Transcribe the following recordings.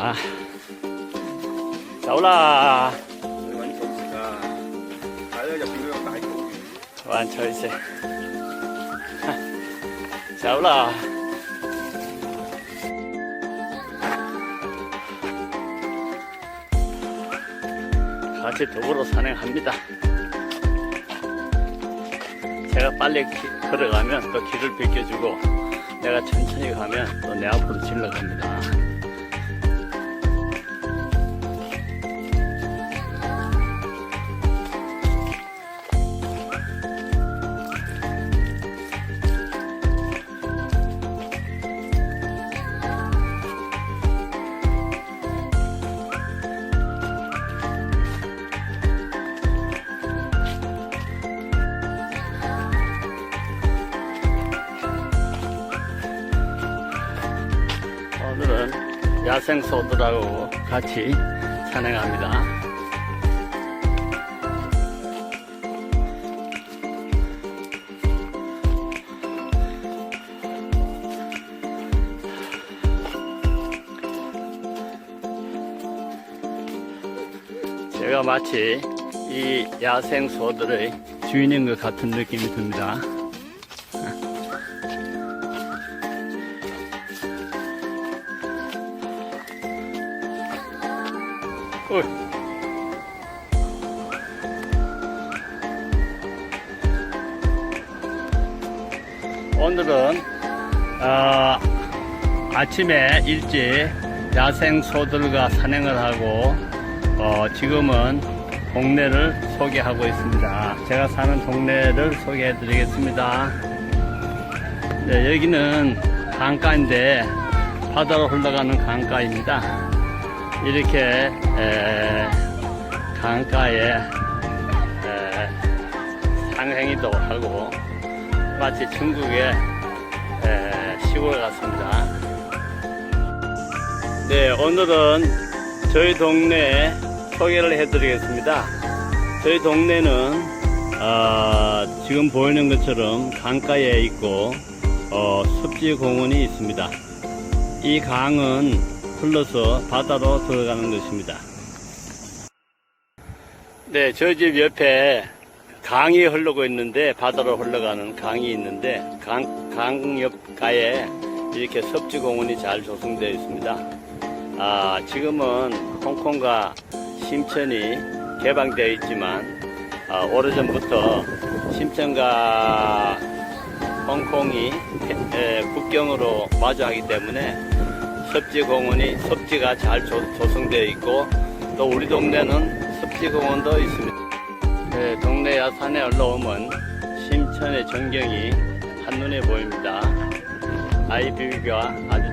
아. 자, 올라. 이제. 자, 올라. 같이 더불어 산행합니다. 제가 빨리 기- 걸어가면 또 길을 비켜주고 내가 천천히 가면 또 내 앞으로 질러갑니다. 야생 소들하고 같이 산행합니다. 제가 마치 이 야생 소들의 주인인 것 같은 느낌이 듭니다. 어이. 오늘은 어, 아침에 일찍 야생 소들과 산행을 하고 어, 지금은 동네를 소개하고 있습니다. 제가 사는 동네를 소개해 드리겠습니다. 네, 여기는 강가인데 바다로 흘러가는 강가입니다. 이렇게 에, 강가에 에, 상행이도 하고 마치 중국의 에, 시골 같습니다. 네, 오늘은 저희 동네 소개를 해드리겠습니다. 저희 동네는 어, 지금 보이는 것처럼 강가에 있고 어, 습지 공원이 있습니다. 이 강은 흘러서 바다로 들어가는 것입니다. 네, 저집 옆에 강이 흐르고 있는데 바다로 흘러가는 강이 있는데 강, 강 옆가에 이렇게 섭지공원이 잘 조성되어 있습니다. 아, 지금은 홍콩과 심천이 개방되어 있지만 아, 오래전부터 심천과 홍콩이 에, 국경으로 마주하기 때문에 섭지공원이 섭지가 잘 조, 조성되어 있고 또 우리 동네는 섭지공원도 있습니다. 네, 동네 야산에 올라오면 심천의 전경이 한눈에 보입니다. 아이뷰가 아주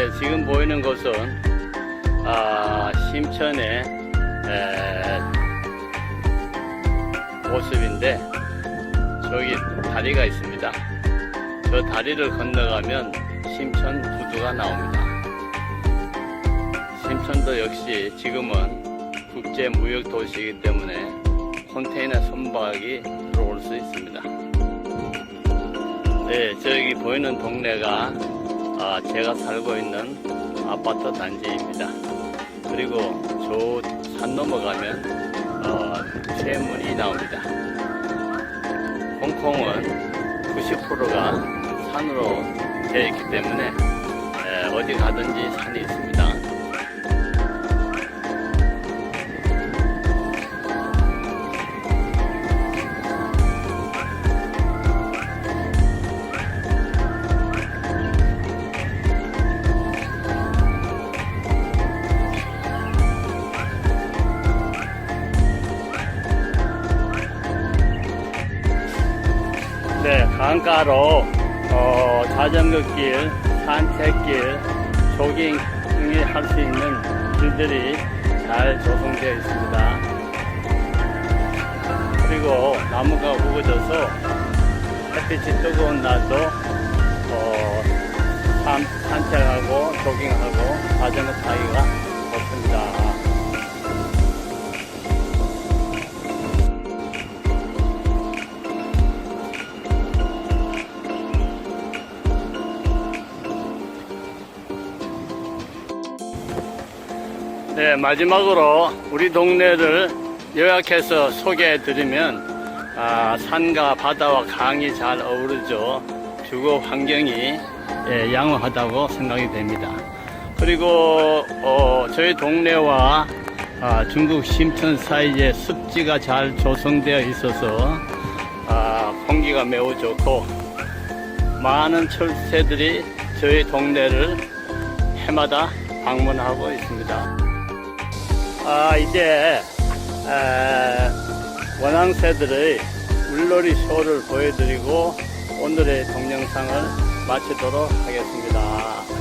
네, 지금 보이는 곳은 아, 심천의 에, 모습인데 저기 다리가 있습니다. 저 다리를 건너가면 심천 부두가 나옵니다. 심천도 역시 지금은 국제 무역 도시이기 때문에 컨테이너 선박이 들어올 수 있습니다. 네, 저기 보이는 동네가 아, 제가 살고 있는 아파트 단지입니다. 그리고 저 산 넘어가면 어, 세문이 나옵니다. 홍콩은 90%가 산으로 되어 있기 때문에 에, 어디 가든지 산이 있습니다. 강가로 어, 자전거길, 산책길, 조깅을 할수 있는 길들이 잘 조성되어 있습니다. 그리고 나무가 우거져서 햇빛이 뜨거운 날도 어, 산, 산책하고 조깅하고 자전거 타기가 좋습니다. 네, 마지막으로 우리 동네를 요약해서 소개해 드리면, 아, 산과 바다와 강이 잘 어우러져 주거 환경이 예, 양호하다고 생각이 됩니다. 그리고, 어, 저희 동네와 아, 중국 심천 사이에 습지가 잘 조성되어 있어서 아, 공기가 매우 좋고 많은 철새들이 저희 동네를 해마다 방문하고 있습니다. 아, 이제, 에, 원앙새들의 물놀이 쇼를 보여드리고 오늘의 동영상을 마치도록 하겠습니다.